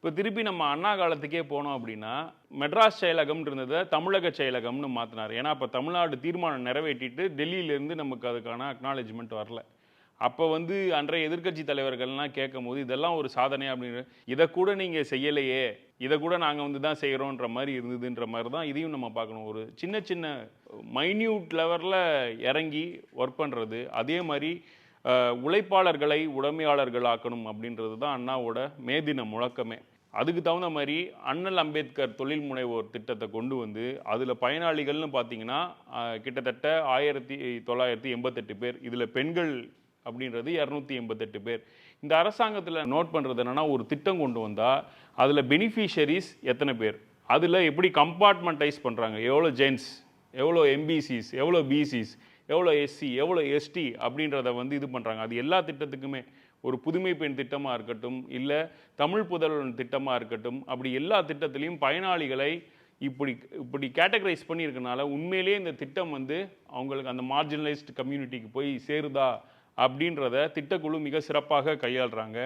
இப்போ திருப்பி நம்ம அண்ணா காலத்துக்கே போனோம் அப்படின்னா மெட்ராஸ் செயலகம் இருந்ததை தமிழக செயலகம்னு மாற்றினார் ஏன்னா அப்போ தமிழ்நாடு தீர்மானம் நிறைவேற்றிட்டு டெல்லியிலேருந்து நமக்கு அதுக்கான அக்னாலேஜ்மெண்ட் வரல. அப்போ வந்து அன்றைய எதிர்க்கட்சி தலைவர்கள்லாம் கேட்கும் போது இதெல்லாம் ஒரு சாதனை அப்படின்ற இதை கூட நீங்கள் செய்யலையே. இதை கூட நாங்கள் வந்து தான் செய்கிறோன்ற மாதிரி இருந்ததுன்ற மாதிரி தான் இதையும் நம்ம பார்க்கணும். ஒரு சின்ன சின்ன மைன்யூட் லெவலில் இறங்கி ஒர்க் பண்ணுறது அதே மாதிரி உழைப்பாளர்களை உடமையாளர்களாக்கணும் அப்படின்றது தான் அண்ணாவோட மேதின முழக்கமே. அதுக்கு தகுந்த மாதிரி அண்ணல் அம்பேத்கர் தொழில் முனைவோர் திட்டத்தை கொண்டு வந்து அதில் பயனாளிகள்னு பார்த்தீங்கன்னா கிட்டத்தட்ட ஆயிரத்தி தொள்ளாயிரத்தி எண்பத்தெட்டு பேர். இதில் பெண்கள் அப்படின்றது இரநூத்தி எண்பத்தெட்டு பேர். இந்த அரசாங்கத்தில் நோட் பண்ணுறது என்னென்னா ஒரு திட்டம் கொண்டு வந்தால் அதில் பெனிஃபிஷரிஸ் எத்தனை பேர்? அதில் எப்படி கம்பார்ட்மெண்டைஸ் பண்ணுறாங்க எவ்வளோ ஜென்ஸ் எவ்வளோ எம்பிசிஸ் எவ்வளோ பிசிஸ் எவ்வளோ எஸ்சி எவ்வளோ எஸ்டி அப்படின்றத வந்து இது பண்ணுறாங்க அது எல்லா திட்டத்துக்குமே ஒரு புதுமை பெண் திட்டமாக இருக்கட்டும் இல்லை தமிழ் புதல்வன் திட்டமாக இருக்கட்டும் அப்படி எல்லா திட்டத்திலையும் பயனாளிகளை இப்படி இப்படி கேட்டகரைஸ் பண்ணியிருக்கனால உண்மையிலேயே இந்த திட்டம் வந்து அவங்களுக்கு அந்த மார்ஜினலைஸ்டு கம்யூனிட்டிக்கு போய் சேருதா அப்படின்றத திட்டக்குழு மிக சிறப்பாக கையாளுறாங்க.